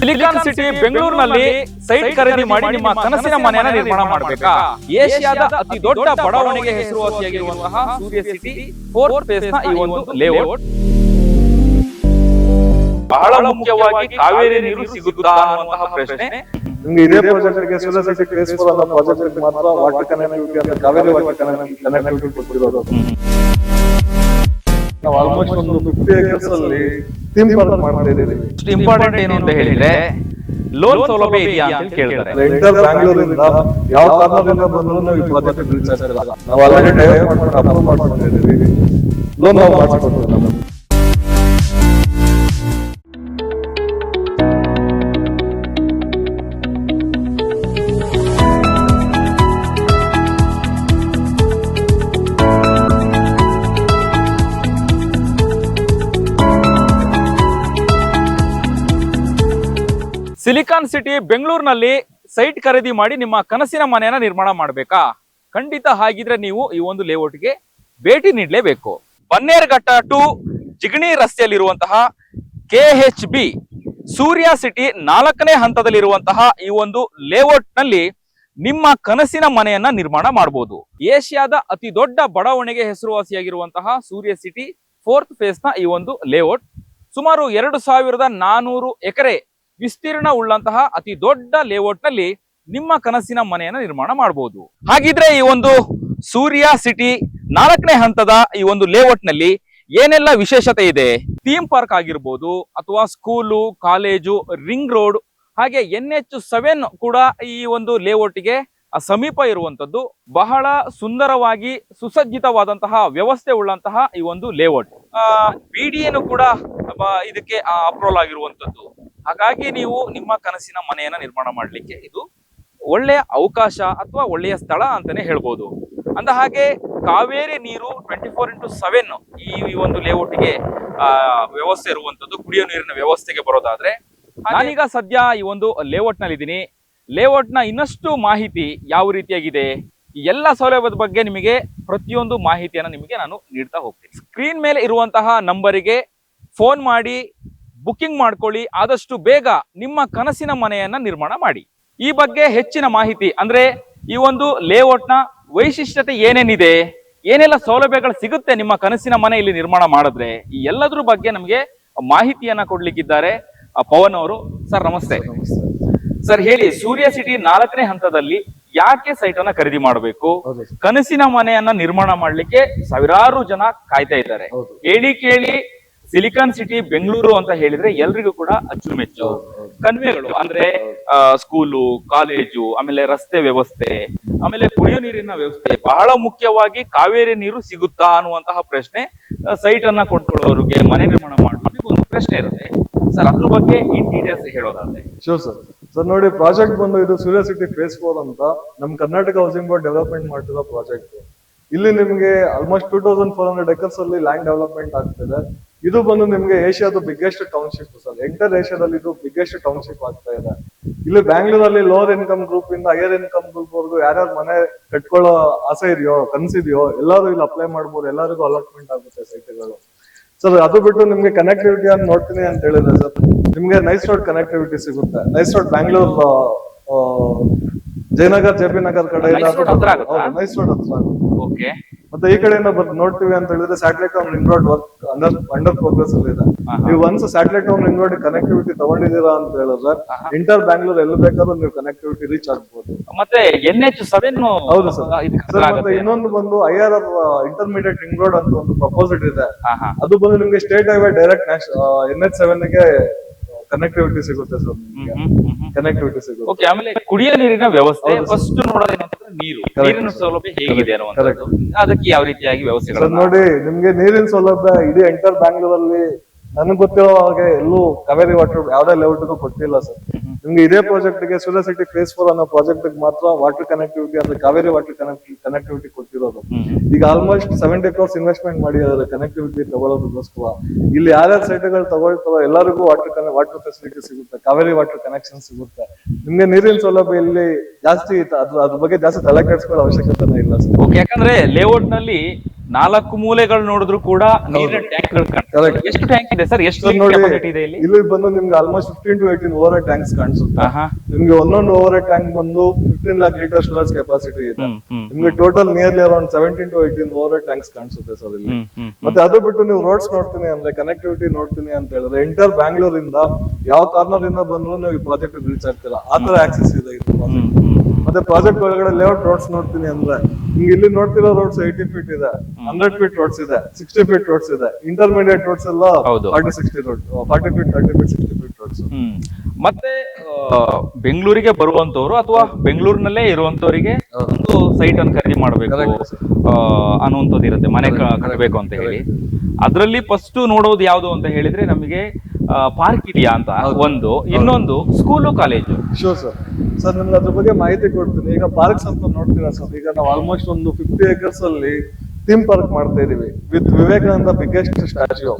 Silicon city ಬೆಂಗಳೂರಿನಲ್ಲಿ site ಖರೀದಿ ಮಾಡಿ ನಿಮ್ಮ ಕನಸಿನ ಮನೆಯನ್ನ ನಿರ್ಮಾಣ ಮಾಡಬೇಕಾ. ಏಷ್ಯಾದ ಅತಿ ದೊಡ್ಡ ಬಡಾವಣೆಗೆ ಹೆಸರುವಾಸಿಯಾಗಿರುವಂತಹ ಸೂರ್ಯ ಸಿಟಿ ಫೋರ್ ಫೇಸ್ನ ಈ ಒಂದು ಲೇಔಟ್ ಬಹಳ ಮುಖ್ಯವಾಗಿ ಕಾವೇರಿ ನೀರು ಸಿಗುತ್ತಾ ಅನ್ನುವಂತಹ ಪ್ರಶ್ನೆ. ನಿಮ್ಗೆ ಇದೇ ಪ್ರಾಜೆಕ್ಟ್ಗೆ ಸಿಟಿ ಫೇಸ್ ಫೋರ್ ಅನ್ನೋ ಪ್ರಾಜೆಕ್ಟ್ ಮಾತ್ರ ವಾಟರ್ ಕನೆಕ್ಟಿವಿಟಿ ಅಂತ ಕಾವೇರಿ ವಾಟರ್ ಕನೆಕ್ಟಿವಿಟಿ ಕೊಟ್ಟಿರೋದು. ನಾವು ಆಲ್ಮೋಸ್ಟ್ ಒಂದು ಫಿಫ್ಟಿ ಏಕರ್ಸ್ ಅಲ್ಲಿ ಥೀಮ್ ಪಾರ್ಕ್ ಮಾಡ್ತಾ ಇದ್ದೀವಿ. ಇಂಪಾರ್ಟೆಂಟ್ ಏನು ಅಂತ ಹೇಳಿದ್ರೆ ಲೋನ್ ಸೌಲಭ್ಯ ಇದೆಯಾ ಅಂತ ಕೇಳ್ತಾರೆ. ಎಂಟರ್ ಬ್ಯಾಂಗ್ಳೂರಿಂದ ಯಾವ ಕಾರಣದಿಂದ ಬಂದ್ರು ನಾವು ಈ ಪ್ರಾಜೆಕ್ಟ್ ರೀಚ್ ಆಗ್ತಿಲ್ಲ ನಾವು ಆಲ್ರೆಡಿ ಡೈವರ್ಟ್ ಮಾಡ್ಕೊಂಡು ಅಪ್ರೂವ್ ಮಾಡ್ಕೊಂಡಿದ್ದೀವಿ. ಲೋನ್ ನಾವು ಮಾಡಿಸ್ಕೊಡ್ತೀವಿ. ಸಿಲಿಕಾನ್ ಸಿಟಿ ಬೆಂಗಳೂರಿನಲ್ಲಿ ಸೈಟ್ ಖರೀದಿ ಮಾಡಿ ನಿಮ್ಮ ಕನಸಿನ ಮನೆಯನ್ನ ನಿರ್ಮಾಣ ಮಾಡಬೇಕಾ? ಖಂಡಿತ ಹಾಗಿದ್ರೆ ನೀವು ಈ ಒಂದು ಲೇಔಟ್ಗೆ ಭೇಟಿ ನೀಡಲೇಬೇಕು. Bannerghatta to Jigani ರಸ್ತೆಯಲ್ಲಿರುವಂತಹ K H B Surya city ನಾಲ್ಕನೇ ಹಂತದಲ್ಲಿರುವಂತಹ ಈ ಒಂದು ಲೇಔಟ್ನಲ್ಲಿ ನಿಮ್ಮ ಕನಸಿನ ಮನೆಯನ್ನ ನಿರ್ಮಾಣ ಮಾಡಬಹುದು ಏಷ್ಯಾದ ಅತಿ ದೊಡ್ಡ ಬಡಾವಣೆಗೆ ಹೆಸರುವಾಸಿಯಾಗಿರುವಂತಹ ಸೂರ್ಯ ಸಿಟಿ ಫೋರ್ತ್ ಫೇಸ್ನ ಈ ಒಂದು ಲೇಔಟ್ ಸುಮಾರು ಎರಡು ಸಾವಿರದ ನಾನೂರು ಎಕರೆ ವಿಸ್ತೀರ್ಣ ಉಳ್ಳಂತಹ ಅತಿ ದೊಡ್ಡ ಲೇಔಟ್ನಲ್ಲಿ ನಿಮ್ಮ ಕನಸಿನ ಮನೆಯನ್ನು ನಿರ್ಮಾಣ ಮಾಡಬಹುದು ಹಾಗಿದ್ರೆ ಈ ಒಂದು ಸೂರ್ಯ ಸಿಟಿ ನಾಲ್ಕನೇ ಹಂತದ ಈ ಒಂದು ಲೇಔಟ್ನಲ್ಲಿ ಏನೆಲ್ಲ ವಿಶೇಷತೆ ಇದೆ? ಥೀಮ್ ಪಾರ್ಕ್ ಆಗಿರ್ಬೋದು ಅಥವಾ ಸ್ಕೂಲು, ಕಾಲೇಜು, ರಿಂಗ್ ರೋಡ್ ಹಾಗೆ ಎನ್ ಎಚ್ ಸೆವೆನ್ ಕೂಡ ಈ ಒಂದು ಲೇಔಟ್ಗೆ ಸಮೀಪ ಇರುವಂತದ್ದು ಬಹಳ ಸುಂದರವಾಗಿ ಸುಸಜ್ಜಿತವಾದಂತಹ ವ್ಯವಸ್ಥೆ ಉಳ್ಳಂತಹ ಈ ಒಂದು ಲೇಔಟ್ ಬಿಡಿಯನ್ನು ಕೂಡ ಇದಕ್ಕೆ ಅಪ್ರೂವಲ್ ಆಗಿರುವಂತದ್ದು ಹಾಗಾಗಿ ನೀವು ನಿಮ್ಮ ಕನಸಿನ ಮನೆಯನ್ನ ನಿರ್ಮಾಣ ಮಾಡಲಿಕ್ಕೆ ಇದು ಒಳ್ಳೆಯ ಅವಕಾಶ ಅಥವಾ ಒಳ್ಳೆಯ ಸ್ಥಳ ಅಂತಾನೆ ಹೇಳ್ಬೋದು. ಅಂದ ಹಾಗೆ ಕಾವೇರಿ ನೀರು ಟ್ವೆಂಟಿ ಫೋರ್ ಇಂಟು ಸೆವೆನ್ ಈ ಒಂದು ಲೇಔಟ್ಗೆ ಆ, ವ್ಯವಸ್ಥೆ ಇರುವಂತದ್ದು ಕುಡಿಯೋ ನೀರಿನ ವ್ಯವಸ್ಥೆಗೆ ಬರೋದಾದ್ರೆ. ನಾನೀಗ ಸದ್ಯ ಈ ಒಂದು ಲೇಔಟ್ನಲ್ಲಿ ಇದ್ದೀನಿ ಲೇಔಟ್ನ ಇನ್ನಷ್ಟು ಮಾಹಿತಿ ಯಾವ ರೀತಿಯಾಗಿದೆ, ಈ ಎಲ್ಲ ಸೌಲಭ್ಯದ ಬಗ್ಗೆ ನಿಮಗೆ ಪ್ರತಿಯೊಂದು ಮಾಹಿತಿಯನ್ನು ನಿಮಗೆ ನಾನು ನೀಡ್ತಾ ಹೋಗ್ತೀನಿ. ಸ್ಕ್ರೀನ್ ಮೇಲೆ ಇರುವಂತಹ ನಂಬರಿಗೆ ಫೋನ್ ಮಾಡಿ ಬುಕ್ಕಿಂಗ್ ಮಾಡ್ಕೊಳ್ಳಿ, ಆದಷ್ಟು ಬೇಗ ನಿಮ್ಮ ಕನಸಿನ ಮನೆಯನ್ನ ನಿರ್ಮಾಣ ಮಾಡಿ. ಈ ಬಗ್ಗೆ ಹೆಚ್ಚಿನ ಮಾಹಿತಿ, ಅಂದ್ರೆ ಈ ಒಂದು ಲೇಔಟ್ನ ವೈಶಿಷ್ಟ್ಯತೆ ಏನೇನಿದೆ, ಏನೆಲ್ಲ ಸೌಲಭ್ಯಗಳು ಸಿಗುತ್ತೆ ನಿಮ್ಮ ಕನಸಿನ ಮನೆ ಇಲ್ಲಿ ನಿರ್ಮಾಣ ಮಾಡಿದ್ರೆ, ಈ ಎಲ್ಲದ್ರ ಬಗ್ಗೆ ನಮಗೆ ಮಾಹಿತಿಯನ್ನ ಕೊಡ್ಲಿಕ್ಕಿದ್ದಾರೆ ಪವನ್ ಅವರು. ಸರ್, ನಮಸ್ತೆ. ಸರ್ ಹೇಳಿ ಸೂರ್ಯ ಸಿಟಿ ನಾಲ್ಕನೇ ಹಂತದಲ್ಲಿ ಯಾಕೆ ಸೈಟ್ ಅನ್ನ ಖರೀದಿ ಮಾಡಬೇಕು? ಕನಸಿನ ಮನೆಯನ್ನ ನಿರ್ಮಾಣ ಮಾಡ್ಲಿಕ್ಕೆ ಸಾವಿರಾರು ಜನ ಕಾಯ್ತಾ ಇದ್ದಾರೆ. ಹೇಳಿ ಕೇಳಿ ಸಿಲಿಕಾನ್ ಸಿಟಿ ಬೆಂಗಳೂರು ಅಂತ ಹೇಳಿದ್ರೆ ಎಲ್ರಿಗೂ ಕೂಡ ಅಚ್ಚುಮೆಚ್ಚು. ಕನ್ವೆಗಳು ಅಂದ್ರೆ ಸ್ಕೂಲು ಕಾಲೇಜು ಆಮೇಲೆ ರಸ್ತೆ ವ್ಯವಸ್ಥೆ ಆಮೇಲೆ ಕುಡಿಯೋ ನೀರಿನ ವ್ಯವಸ್ಥೆ ಬಹಳ ಮುಖ್ಯವಾಗಿ ಕಾವೇರಿ ನೀರು ಸಿಗುತ್ತಾ ಅನ್ನುವಂತಹ ಪ್ರಶ್ನೆ ಸೈಟ್ ಅನ್ನ ಕೊಂಡ್ಕೊಳ್ಳೋರಿಗೆ ಮನೆ ನಿರ್ಮಾಣ ಮಾಡೋರಿಗೆ ಒಂದು ಪ್ರಶ್ನೆ ಇರುತ್ತೆ. ಸರ್ ಅದ್ರ ಬಗ್ಗೆ ಇನ್ ಡೀಟೇಲ್ಸ್ ಹೇಳೋದಾದ್ರೆ. ಶೋರ್ ಸರ್ ಸರ್ ನೋಡಿ ಪ್ರಾಜೆಕ್ಟ್ ಬಂದು ಇದು ಸೂರ್ಯ ಸಿಟಿ ಫೇಸ್ ಫೋರ್ ಅಂತ ನಮ್ ಕರ್ನಾಟಕ ಹೌಸಿಂಗ್ ಬೋರ್ಡ್ ಡೆವಲಪ್ಮೆಂಟ್ ಮಾಡ್ತಿರೋ ಪ್ರಾಜೆಕ್ಟ್ ಇಲ್ಲಿ ನಿಮ್ಗೆ almost two thousand four hundred acres ಅಲ್ಲಿ ಲ್ಯಾಂಡ್ ಡೆವಲಪ್ಮೆಂಟ್ ಆಗ್ತಿದೆ ಇದು. ಬಂದು ನಿಮ್ಗೆ ಏಷ್ಯಾದ ಬಿಗ್ಗೆಸ್ಟ್ ಟೌನ್ಶಿಪ್ ಸರ್. ಎಂಟರ್ ಏಷ್ಯಾದಲ್ಲಿ ಇದು ಬಿಗ್ಗೆಸ್ಟ್ ಟೌನ್ಶಿಪ್ ಆಗ್ತಾ ಇದೆ. ಇಲ್ಲಿ ಬ್ಯಾಂಗ್ಳೂರಲ್ಲಿ ಲೋವರ್ ಇನ್ಕಮ್ ಗ್ರೂಪ್ ಇಂದ ಹೈಯರ್ ಇನ್ಕಮ್ ಗ್ರೂಪ್ ವರ್ಗು ಯಾರ್ಯಾರು ಮನೆ ಕಟ್ಕೊಳ್ಳೋ ಆಸೆ ಇದೆಯೋ, ಕನ್ಸಿದೆಯೋ, ಎಲ್ಲರೂ ಇಲ್ಲಿ ಅಪ್ಲೈ ಮಾಡ್ಬೋದು, ಎಲ್ಲರಿಗೂ ಅಲಾಟ್ಮೆಂಟ್ ಆಗುತ್ತೆ ಸೈಟ್ಗಳು ಸರ್ ಅದು ಬಿಟ್ಟು ನಿಮ್ಗೆ ಕನೆಕ್ಟಿವಿಟಿ ಅಂತ ನೋಡ್ತೀನಿ ಅಂತ ಹೇಳಿದ್ರೆ ಸರ್, ನಿಮ್ಗೆ ನೈಸ್ ರೋಡ್ ಕನೆಕ್ಟಿವಿಟಿ ಸಿಗುತ್ತೆ nice road Bangalore Jayanagar J P Nagar ಕಡೆ Nice road ಹತ್ರ ಆಗುತ್ತಾ? ನೈಸ್ ರೋಡ್ ಹತ್ರ ಆಗುತ್ತೆ. ಓಕೆ. ಮತ್ತೆ ಈ ಕಡೆಯಿಂದ ಬಂದು ನೋಡ್ತೀವಿ ಅಂತ ಹೇಳಿದ್ರೆ satellite home ring road work under under progress ಅಲ್ಲಿ ಇದೆ. ಆಹಾ. ನೀವು once satellite home ring road connectivity ತಗೊಂಡಿದ್ದೀರಾ ಅಂತ ಹೇಳಿದ್ರೆ ಇಂಟರ್ ಬ್ಯಾಂಗ್ಳೂರ್ ಎಲ್ಲಿ ಬೇಕಾದ್ರೂ ನೀವು ಕನೆಕ್ಟಿವಿಟಿ ರೀಚ್ ಆಗ್ಬೋದು. ಮತ್ತೆ ಎನ್ ಎಚ್ ಸೆವೆನ್ ಹೌದು ಸರ್. ಸರ್ ಮತ್ತೆ ಇನ್ನೊಂದು ಬಂದು I R R intermediate ring road ಅಂತ ಒಂದು ಪ್ರಪೋಸಿಟ್ ಇದೆ. ಅದು ಬಂದು ನಿಮ್ಗೆ state highway direct N H ಸೆವೆನ್ಗೆ connectivity ಸಿಗುತ್ತೆ ಸರ್. ಕನೆಕ್ಟಿವಿಟಿ ಸಿಗುತ್ತೆ. ಓಕೆ ಆಮೇಲೆ ಕುಡಿಯೋ ನೀರಿನ ವ್ಯವಸ್ಥೆ ಫಸ್ಟ್ ನೋಡೋದೇನಂತಂದ್ರೆ ನೀರು. ನೀರಿನ ಸೌಲಭ್ಯ ಹೇಗಿದೆ ಅನ್ನುವಂಥದ್ದು. ಅದಕ್ಕೆ ಯಾವ ರೀತಿಯಾಗಿ ವ್ಯವಸ್ಥೆ ನೋಡಿ ನಿಮ್ಗೆ ನೀರಿನ ಸೌಲಭ್ಯ ಇಡೀ ಎಂಟರ್ ಬ್ಯಾಂಗ್ಳೂರಲ್ಲಿ ನನಗೆ ಗೊತ್ತಿರೋ ಹಾಗೆ ಎಲ್ಲೂ ಕಾವೇರಿ ವಾಟರ್ ಯಾವ್ದೇ ಲೇಔಟ್ಗೂ ಕೊಟ್ಟಿಲ್ಲ ಸರ್. ನಿಮ್ಗೆ ಇದೇ ಪ್ರಾಜೆಕ್ಟ್ಗೆ ಸೂರ್ಯ ಸಿಟಿ ಫೇಸ್ ಫೋರ್ ಅನ್ನೋ ಪ್ರಾಜೆಕ್ಟ್ ಮಾತ್ರ ವಾಟರ್ ಕನೆಕ್ಟಿವಿಟಿ ಅಂದ್ರೆ ಕಾವೇರಿ ವಾಟರ್ ಕನೆಕ್ಟಿವಿಟಿ ಕೊಟ್ಟಿರೋದು. ಈಗ ಆಲ್ಮೋಸ್ಟ್ ಸೆವೆಂಟಿ ಕ್ರೋರ್ಸ್ ಇನ್ವೆಸ್ಟ್ಮೆಂಟ್ ಮಾಡಿದ್ದಾರೆ ಕನೆಕ್ಟಿವಿಟಿ ತಗೊಳ್ಳೋದಕ್ಕೋಸ್ಕರ ಇಲ್ಲಿ ಯಾರ್ಯಾರ ಸೈಟ್ಗಳು ತಗೊಳ್ತಾರೋ ಎಲ್ಲರಿಗೂ ವಾಟರ್ ವಾಟರ್ ಫೆಸಿಲಿಟಿ ಸಿಗುತ್ತೆ ಕಾವೇರಿ ವಾಟರ್ ಕನೆಕ್ಷನ್ ಸಿಗುತ್ತೆ. ನಿಮ್ಗೆ ನೀರಿನ ಸೌಲಭ್ಯ ಇಲ್ಲಿ ಜಾಸ್ತಿ ಇತ್ತು. ಅದ್ರ ಅದ್ರ ಬಗ್ಗೆ ಜಾಸ್ತಿ ತಲೆ ಕೆಡಿಸ್ಕೊಳ್ಳೋ ಅವಶ್ಯಕತೆ ಇಲ್ಲ ಸರ್. ಓಕೆ ಯಾಕಂದ್ರೆ ಲೇಔಟ್ನಲ್ಲಿ ನಾಲ್ಕು ಮೂಲೆಗಳು ನೋಡಿದ್ರು ಕೂಡ ನೀರಿನ Correct. ಎಷ್ಟು ಟ್ಯಾಂಕ್ ಇದೆ ಸರ್? ಎಷ್ಟು ಸರ್ ಕೆಪಾಸಿಟಿ ಇದೆ ಇಲ್ಲಿ? ಇಲ್ಲಿ ಬಂದು ನಿಮ್ಗೆ almost fifteen to eighteen over tanks ಕಾಣಿಸುತ್ತೆ. ನಿಮ್ಗೆ ಒಂದೊಂದು ಓವರ್ ಟ್ಯಾಂಕ್ ಬಂದು fifteen lakh litre storage capacity ಇದೆ. ನಿಮ್ಗೆ total nearly around seventeen to eighteen over tanks ಕಾಣಿಸುತ್ತೆ ಸರ್ ಇಲ್ಲಿ. ಮತ್ತೆ ಅದು ಬಿಟ್ಟು ನೀವು ರೋಡ್ಸ್ ನೋಡ್ತೀನಿ ಅಂದ್ರೆ ಕನೆಕ್ಟಿವಿಟಿ ನೋಡ್ತೀನಿ ಅಂತ ಹೇಳಿದ್ರೆ ಎಂಟರ್ ಬ್ಯಾಂಗ್ಳೂರಿಂದ ಯಾವ ಕಾರ್ನರ್ ಇಂದ ಬಂದ್ರು ನೀವು ಈ ಪ್ರಾಜೆಕ್ಟ್ ರೀಚ್ ಆಗ್ತೀರಾ ಆ ತರ ಆಕ್ಸೆಸ್ ಇದೆ ಇದು ಮತ್ತೆ ಪ್ರಾಜೆಕ್ಟ್ ಒಳಗಡೆ ಲೇಔಟ್ ರೋಡ್ಸ್ ನೋಡ್ತೀನಿ ಅಂದ್ರೆ ನಿಮ್ಗೆ ಇಲ್ಲಿ ನೋಡ್ತಿರೋ ರೋಡ್ಸ್ ಏಯ್ಟಿ ಫೀಟ್ ಇದೆ ಹಂಡ್ರೆಡ್ ಫೀಟ್ ರೋಡ್ಸ್ ಇದೆ ಸಿಕ್ಸ್ಟಿ ಫೀಟ್ ರೋಡ್ಸ್ ಇದೆ. ಇಂಟರ್ಮೀಡಿಯೇಟ್ ರೋಡ್ಸ್ ಎಲ್ಲ. Forty sixty road forty feet thirty feet sixty feet roads ಮತ್ತೆ ಬೆಂಗಳೂರಿಗೆ ಬರುವಂತವ್ರು ಅಥವಾ ಬೆಂಗಳೂರಿನಲ್ಲೇ ಇರುವಂತವರಿಗೆ ಒಂದು ಸೈಟ್ ಅನ್ನು ಖರೀದಿ ಮಾಡಬೇಕು. ಅನ್ನುವಂಥದ್ದು ಇರುತ್ತೆ ಮನೆ ಕಟ್ಟಬೇಕು ಅಂತ ಹೇಳಿ. ಅದರಲ್ಲಿ ಫಸ್ಟ್ ನೋಡೋದು ಯಾವುದು ಅಂತ ಹೇಳಿದ್ರೆ ನಮಗೆ ಪಾರ್ಕ್ ಇದೆಯಾ ಅಂತ ಒಂದು. ಇನ್ನೊಂದು school college sure sir sir ನಿಮ್ಗೆ ಅದ್ರ ಬಗ್ಗೆ ಮಾಹಿತಿ ಕೊಡ್ತೀನಿ. ಈಗ ಪಾರ್ಕ್ಸ್ ಅಂತ ನೋಡ್ತೀರಾ ಸರ್ ಈಗ ನಾವು ಆಲ್ಮೋಸ್ಟ್ ಒಂದು ಫಿಫ್ಟಿ ಏಕರ್ಸ್ ಅಲ್ಲಿ ಥೀಮ್ ಪಾರ್ಕ್ ಮಾಡ್ತಾ ಇದೀವಿ. With Vivekananda biggest statue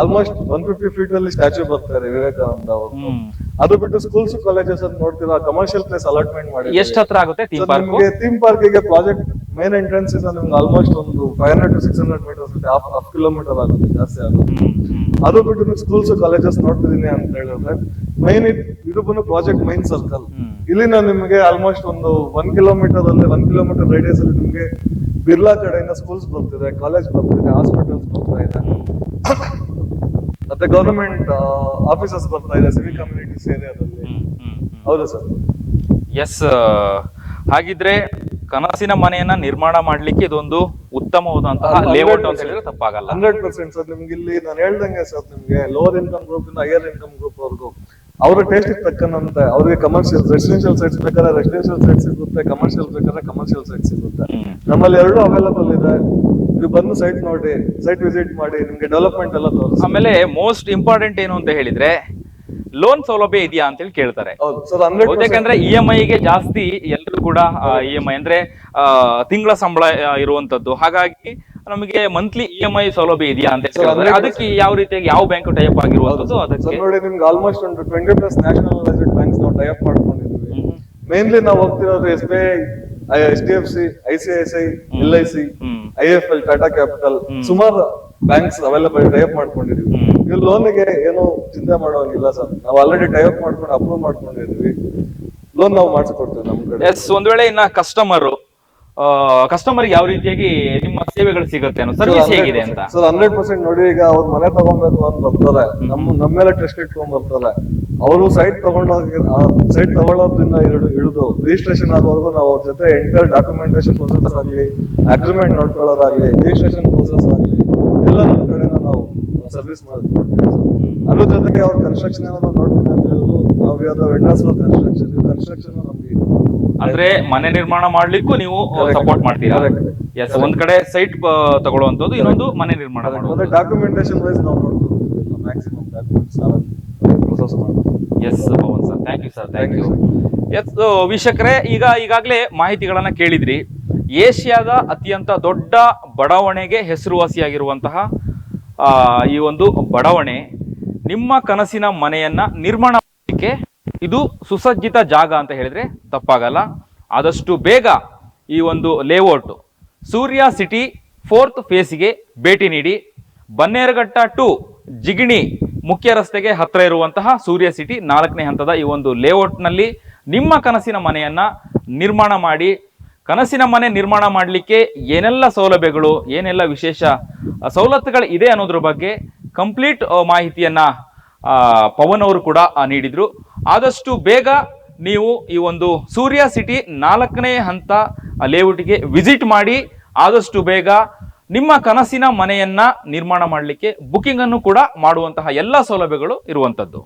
almost one fifty feet ಅಲ್ಲಿ ಸ್ಟ್ಯಾಚ್ಯೂ ಬರ್ತಾರೆ ವಿವೇಕಾನಂದ ಅವರು ಅದು ಬಿಟ್ಟು ಸ್ಕೂಲ್ಸ್ ಕಾಲೇಜಸ್ ಅಂತ ನೋಡ್ತೀರಾ ಕಮರ್ಷಿಯಲ್ ಪ್ಲೇಸ್ ಅಲಾಟ್ಮೆಂಟ್ ಮಾಡಿ ಎಷ್ಟು ಹತ್ರ ಆಗುತ್ತೆ ಥೀಮ್ ಪಾರ್ಕ್ ನಿಮಗೆ ಥೀಮ್ ಪಾರ್ಕ್ಗೆ ಪ್ರಾಜೆಕ್ಟ್ ಮೇನ್ ಎಂಟ್ರೆನ್ಸ್ ಇಂದ ನಿಮ್ಗೆ ಆಲ್ಮೋಸ್ಟ್ ಒಂದು five hundred to six hundred metres half half kilometre ಆಗುತ್ತೆ ಜಾಸ್ತಿ ಆಗುತ್ತೆ. ಅದು ಬಿಟ್ಟು ನೀವು ಸ್ಕೂಲ್ಸ್ ಕಾಲೇಜಸ್ ನೋಡ್ತಿದ್ದೀನಿ ಅಂತ ಹೇಳಿದ್ರೆ ಮೈನ್ ಇದು ಬಂದು ಪ್ರಾಜೆಕ್ಟ್ ಮೈನ್ ಸರ್ಕಲ್ ಇಲ್ಲಿ ನಾನು ನಿಮಗೆ ಆಲ್ಮೋಸ್ಟ್ ಒಂದು ಒನ್ ಕಿಲೋಮೀಟರ್ ಅಲ್ಲಿ ಒನ್ ಕಿಲೋಮೀಟರ್ ರೇಡಿಯಸ್ ಅಲ್ಲಿ ನಿಮಗೆ ಬಿರ್ಲಾ ಕಡೆಯಿಂದ ಸ್ಕೂಲ್ಸ್ ಬರ್ತಿದೆ ಕಾಲೇಜ್ ಬರ್ತಿದೆ ಹಾಸ್ಪಿಟಲ್ಸ್ ಬರ್ತಾ ಇದೆ. ಮತ್ತೆ ಗವರ್ನಮೆಂಟ್ ಆಫೀಸಸ್ ಬರ್ತಾ ಇದೆ ಸಿವಿಲ್ ಕಮ್ಯುನಿಟೀಸ್ ಏರಿಯಾದಲ್ಲಿ. ಹೌದು ಸರ್? ಎಸ್ ಹಾಗಿದ್ರೆ ಕನಸಿನ ಮನೆಯನ್ನ ನಿರ್ಮಾಣ ಮಾಡ್ಲಿಕ್ಕೆ ಇದೊಂದು ಉತ್ತಮವಾದಂತಹ ಲೇಔಟ್ ಅಂತ ಹೇಳಿದ್ರೆ ತಪ್ಪಾಗಲ್ಲ. ಹಂಡ್ರೆಡ್ ಪರ್ಸೆಂಟ್ ಸರ್ ನಿಮ್ಗೆ ಇಲ್ಲಿ ನಾನು ಹೇಳ್ದಂಗೆ ಸರ್ ನಿಮ್ಗೆ ಲೋವರ್ ಇನ್ಕಮ್ ಗ್ರೂಪ್ ಇಂದ ಹೈಯರ್ ಇನ್ಕಮ್ ಗ್ರೂಪ್ ವರ್ಗು ಅವರ ಟೇಸ್ಟ್ ತಕ್ಕಂತ ಅವ್ರಿಗೆ ಕಮರ್ಷಿಯಲ್ ರೆಸಿಡೆನ್ಶಿಯಲ್ ಸೈಟ್ಸ್ ಬೇಕಾದ್ರೆ ರೆಸಿಡೆನ್ಶಿಯಲ್ ಸೈಟ್ ಸಿಗುತ್ತೆ ಕಮರ್ಷಿಯಲ್ ಬೇಕಾದ್ರೆ ಕಮರ್ಷಿಯಲ್ ಸೈಟ್ ಸಿಗುತ್ತೆ. ನಮ್ಮಲ್ಲಿ ಎರಡು ಅವೈಲಬಲ್ ಇದೆ. ನೀವು ಬಂದು ಸೈಟ್ ನೋಡಿ ಸೈಟ್ ವಿಸಿಟ್ ಮಾಡಿ ನಿಮ್ಗೆ ಡೆವಲಪ್ಮೆಂಟ್ ಎಲ್ಲ ತೋರಿಸ್ ಆಮೇಲೆ ಮೋಸ್ಟ್ ಇಂಪಾರ್ಟೆಂಟ್ ಏನು ಅಂತ ಹೇಳಿದ್ರೆ ಲೋನ್ ಸೌಲಭ್ಯ ಇದೆಯಾ ಅಂತ ಹೇಳಿ ಕೇಳ್ತಾರೆ ಯಾಕಂದ್ರೆ ಇ ಎಂ ಐಗೆ ಜಾಸ್ತಿ ಎಲ್ಲರೂ ಕೂಡ ಇ ಎಂ ಐ ಅಂದ್ರೆ ತಿಂಗಳ ಸಂಬಳ ಇರುವಂತದ್ದು. ಹಾಗಾಗಿ ನಮಗೆ ಮಂತ್ಲಿ ಇ ಎಂ ಐ ಸೌಲಭ್ಯ ಇದೆಯಾ ಅಂತ ಹೇಳಿದ್ರೆ ಅದಕ್ಕೆ ಯಾವ ರೀತಿಯಾಗಿ ಯಾವ ಬ್ಯಾಂಕ್ ಟೈಪ್ ಆಗಿರುವಂತದ್ದು ಅದಕ್ಕೆ ಸರ್ ನೋಡಿ ನಿಮ್ಗೆ ಆಲ್ಮೋಸ್ಟ್ ಒಂದು ಟ್ವೆಂಟಿ ಪ್ಲಸ್ ನ್ಯಾಷನಲೈಸ್ಡ್ ಬ್ಯಾಂಕ್ಸ್ ನಾವು ಟೈಪ್ ಮಾಡ್ಕೊಂಡಿದ್ವಿ. ಮೇನ್ಲಿ ನಾವು ಹೋಗ್ತಿರೋದು S B I H D F C I C I C L I C. I F L Tata capital. ಸುಮಾರು ಬ್ಯಾಂಕ್ಸ್ ಅವೈಲಬಲ್ ಟೈಪ್ ಮಾಡ್ಕೊಂಡಿದೀವಿ ಇವ್ ಲೋನ್ ಲೋನ್ಗೆ ಏನು ಚಿಂತೆ ಮಾಡೋಂಗಿಲ್ಲ ಸರ್. ನಾವು ಆಲ್ರೆಡಿ ಟೈಪ್ ಮಾಡ್ಕೊಂಡು ಅಪ್ರೂವ್ ಮಾಡ್ಕೊಂಡಿದ್ವಿ ಲೋನ್ ನಾವು ಮಾಡಿಸ್ಕೊಡ್ತೇವೆ ನಮ್ ಕಡೆ. ಎಸ್ ಒಂದ್ ವೇಳೆ ಇನ್ನ ಕಸ್ಟಮರ್ ಕಸ್ಟಮರ್ ಯಾವ ರೀತಿಯಾಗಿ ನಿಮ್ಮ ಸೇವೆಗಳು ಸಿಗುತ್ತೆ ಅನ್ನೋ ಸರ್ವಿಸ್ ಹೇಗಿದೆ ಅಂತ? ಸರ್ ಹಂಡ್ರೆಡ್ ಪರ್ಸೆಂಟ್ ನೋಡಿ ಈಗ ಅವ್ರ ಮನೆ ತಗೊಬೇಕು ಅಂತ ಬರ್ತಾರೆ. ನಮ್ಮ ನಮ್ಮ ಮೇಲೆ ಟೆಸ್ಟ್ ಇಟ್ಕೊಂಡ್ ಬರ್ತಾರೆ. ಅವರು ಸೈಟ್ ತಗೊಂಡೋಗಿ ಸೈಟ್ ತಗೊಳ್ಳೋದ್ರಿಂದ ಹಿಡಿದು ಹಿಡಿದು ರಿಜಿಸ್ಟ್ರೇಷನ್ ಆಗೋವರೆಗೂ ನಾವು ಅವ್ರ ಜೊತೆ ಎಂಟರ್ ಡಾಕ್ಯುಮೆಂಟೇಶನ್ ಪ್ರೊಸೆಸ್ ಆಗಲಿ ಅಗ್ರಿಮೆಂಟ್ ನೋಡ್ಕೊಳ್ಳೋದಾಗ್ಲಿ ರಿಜಿಸ್ಟ್ರೇಷನ್ ಪ್ರೊಸೆಸ್ ಆಗಲಿ ಎಲ್ಲ ನಮ್ಮ ಕಡೆಯಿಂದ ನಾವು ಸರ್ವಿಸ್ ಮಾಡ್ಕೊಡ್ತೀವಿ. ಅದ್ರ ಜೊತೆಗೆ ಅವ್ರ ಕನ್ಸ್ಟ್ರಕ್ಷನ್ ಏನಾದ್ರು ನೋಡ್ತೀನಿ ಅಂತ ಹೇಳಿದ್ರು ನಾವು ಯಾವ್ದೋ ವೆಂಡರ್ಸ್ ಕನ್ಸ್ಟ್ರಕ್ಷನ್ ಕನ್ಸ್ಟ್ರಕ್ಷನ್ ನಮ್ಗೆ ಅಂದ್ರೆ ಮನೆ ನಿರ್ಮಾಣ ಮಾಡ್ಲಿಕ್ಕೂ ನೀವು ಸಪೋರ್ಟ್ ಮಾಡ್ತೀರಾ. ಎಸ್ ಒಂದ್ ಕಡೆ ಸೈಟ್ ತಗೊಳ್ಳುವಂತದ್ದು ಇನ್ನೊಂದು ಮನೆ ನಿರ್ಮಾಣ ಮಾಡೋದು ಡಾಕ್ಯುಮೆಂಟೇಶನ್ ವೈಸ್ ನಾವು ಮ್ಯಾಕ್ಸಿಮಮ್ ಡಾಕ್ಯುಮೆಂಟ್ಸ್ ಪ್ರೊಸೆಸ್ ಮಾಡ್ತೀವಿ yes Pavan sir. Thank you sir thank you yes ವೀಕ್ಷಕರೇ ಈಗ ಈಗಾಗಲೇ ಮಾಹಿತಿಗಳನ್ನ ಕೇಳಿದ್ರಿ. ಏಷ್ಯಾದ ಅತ್ಯಂತ ದೊಡ್ಡ ಬಡಾವಣೆಗೆ ಹೆಸರುವಾಸಿಯಾಗಿರುವಂತಹ ಈ ಒಂದು ಬಡಾವಣೆ ನಿಮ್ಮ ಕನಸಿನ ಮನೆಯನ್ನ ನಿರ್ಮಾಣ ಮಾಡಲಿಕ್ಕೆ ಇದು ಸುಸಜ್ಜಿತ ಜಾಗ ಅಂತ ಹೇಳಿದ್ರೆ ತಪ್ಪಾಗಲ್ಲ. ಆದಷ್ಟು ಬೇಗ ಈ ಒಂದು ಲೇಔಟ್ ಸೂರ್ಯ ಸಿಟಿ ಫೋರ್ತ್ ಫೇಸ್ಗೆ ಭೇಟಿ ನೀಡಿ. ಬನ್ನೇರಘಟ್ಟ ಟು ಜಿಗಿಣಿ ಮುಖ್ಯ ರಸ್ತೆಗೆ ಹತ್ತಿರ ಇರುವಂತಹ ಸೂರ್ಯ ಸಿಟಿ ನಾಲ್ಕನೇ ಹಂತದ ಈ ಒಂದು ಲೇಔಟ್ನಲ್ಲಿ ನಿಮ್ಮ ಕನಸಿನ ಮನೆಯನ್ನ ನಿರ್ಮಾಣ ಮಾಡಿ. ಕನಸಿನ ಮನೆ ನಿರ್ಮಾಣ ಮಾಡಲಿಕ್ಕೆ ಏನೆಲ್ಲ ಸೌಲಭ್ಯಗಳು, ಏನೆಲ್ಲ ವಿಶೇಷ ಸವಲತ್ತುಗಳು ಇದೆ ಅನ್ನೋದ್ರ ಬಗ್ಗೆ ಕಂಪ್ಲೀಟ್ ಮಾಹಿತಿಯನ್ನ ಪವನ್ ಅವರು ಕೂಡ ನೀಡಿದ್ರು. ಆದಷ್ಟು ಬೇಗ ನೀವು ಈ ಒಂದು ಸೂರ್ಯ ಸಿಟಿ ನಾಲ್ಕನೇ ಹಂತ ಲೇಔಟ್ಗೆ ವಿಸಿಟ್ ಮಾಡಿ, ಆದಷ್ಟು ಬೇಗ ನಿಮ್ಮ ಕನಸಿನ ಮನೆಯನ್ನ ನಿರ್ಮಾಣ ಮಾಡಲಿಕ್ಕೆ ಬುಕಿಂಗ್ ಅನ್ನು ಕೂಡ ಮಾಡುವಂತಹ ಎಲ್ಲ ಸೌಲಭ್ಯಗಳು ಇರುವಂತದ್ದು.